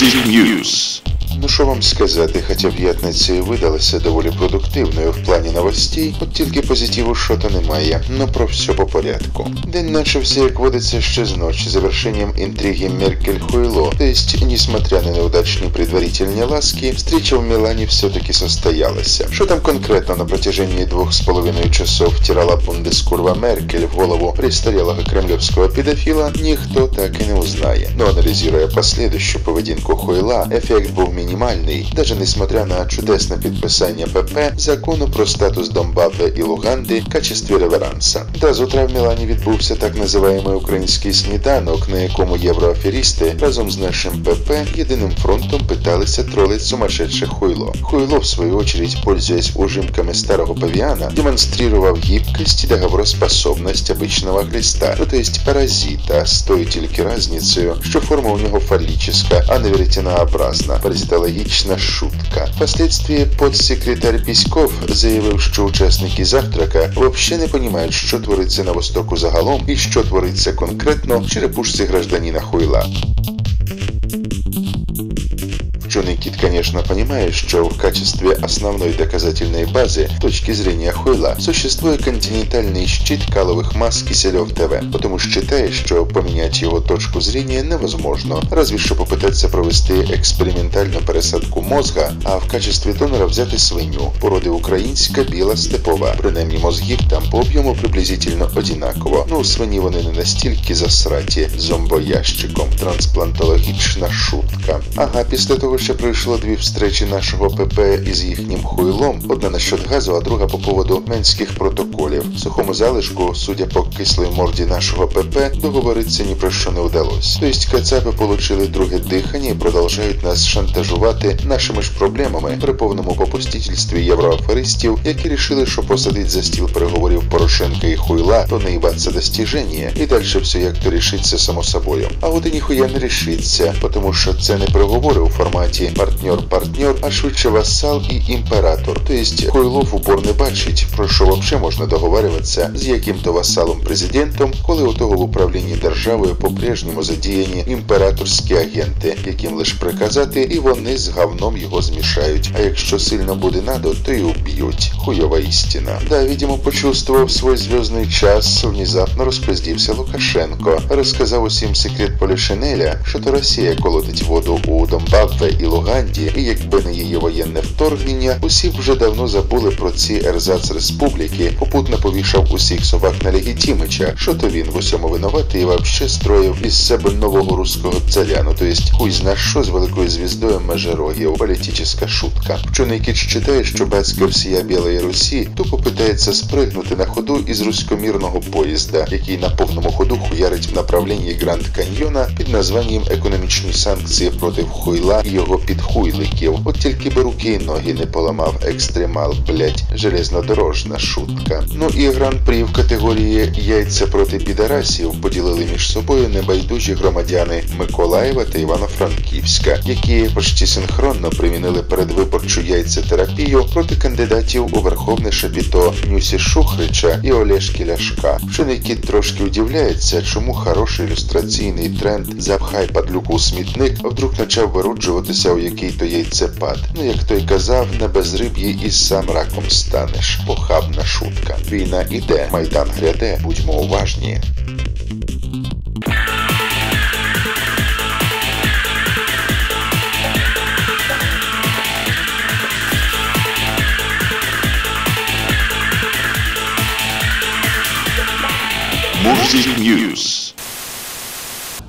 Music News. Ну що вам сказати, хоча п'ятниця і видалася доволі продуктивною в плані новостей, от тільки позитиву що то немає, но про все по порядку. День начався, як водиться ще з ночі, завершением интриги Меркель-Хуйло, то есть, несмотря на неудачные предварительные ласки, встреча в Милане все-таки состоялась. Что там конкретно на протяжении двух с половиной часов втирала бундескурва Меркель в голову престарелого кремлевского педофила, никто так и не узнає. Но анализируя последующую поведінку Хуйла, ефект був мінімальний, даже несмотря на чудесне підписання ПП закону про статус Донбафа і Луганди в качестві реверанса. Да, з утра в Мілані відбувся так називаємий український сніданок, на якому євроаферісти разом з нашим ПП єдиним фронтом пыталися троллить сумасшедшее Хуйло. Хуйло, в свою очередь, пользуясь ужимками старого павиана, демонстрировав гибкость и договороспособность обычного глиста, ну, то есть паразита, з тою тільки разницею, що форма у нього фаллическая, а не веретенообразна, паразитологічна шутка. Впоследствии подсекретарь Піськов заявив, що учасники завтрака вообще не понимають, що твориться на Востоку загалом і що твориться конкретно в черепушці гражданина Хуйла. Ученый Кит, конечно, понимает, что в качестве основной доказательной базы точки зрения Хойла существует континентальный щит каловых масс Киселев ТВ, потому считает, что поменять его точку зрения невозможно, разве что попытаться провести экспериментальную пересадку мозга, а в качестве донора взяти свиню, породи українська біла степова. Принаймні мозгів там по об'єму приблизительно одинаково. Ну, у свині вони не настільки засраті зомбоящиком. Трансплантологічна шутка. Ага, після того ще пройшло дві встречі нашого ПП із їхнім хуйлом. Одна насчет газу, а друга по поводу менських протоколів. Сухому залишку, судя по кислій морді нашого ПП, договоритися ні про що не вдалося. Тобто кацапи получили друге дихання і продовжують нас шантажувати нашими ж проблемами при повному попустительстві євроаферистів, які рішили, що посадить за стіл переговорів Порошенка і Хуйла, то не їбаться достіження, і далі все як то рішиться само собою. А от і ніхуя не рішиться, тому що це не переговори у форматі партнер-партнер, а швидше вассал і імператор. Тобто Хуйлов упор не бачить, про що взагалі можна договарюватися з яким-то васалом-президентом, коли у того в управлінні державою по-прежньому задіяні імператорські агенти, яким лише приказати, і вони з говном його змішають. А якщо сильно буде надо, то й уб'ють. Хуйова істина. Да, видимо, почувствовав свой зв'язний час, внезапно розпиздівся Лукашенко. Розказав усім секрет Полішинеля, що то Росія колотить воду у Донбафе і Луганді, і якби не її воєнне вторгнення, усі вже давно забули про ці ерзац республіки, попутно повішав усіх собак на Легітімича, що то він в усьому винуватий і вообще строїв із себе нового руського царя, ну то есть хуй зна що з великою звіздою Межерогів, політична шутка. Вчений кіт читає, що бацька всія Білої Русі тупо питається спригнути на ходу із руськомірного поїзда, який на повному ходу хуярить в направленні Гранд Каньйона під названням економічні санкції проти Хуйла і його підхуйликів. От тільки би руки і ноги не поламав екстремал, блять, железнодорожна шутка. Ну і гран-прі в категорії яйця проти підарасів поділили між собою небайдужі громадяни Миколаєва та Івано-Франківська, які почти синхронно примінили передвиборчу яйцетерапію проти кандидатів у верховне шапіто Нюсі Шухрича і Олешки Ляшка. Вчений кіт трошки удивляється, чому хороший ілюстраційний тренд запхай падлюку смітник вдруг почав вироджуватися у який-то яйцепад. Ну як той казав, на безриб'ї і сам раком станеш. Похабна шутка. Війна іде, майдан гряде, будьмо уважні. Мурзик Ньюс.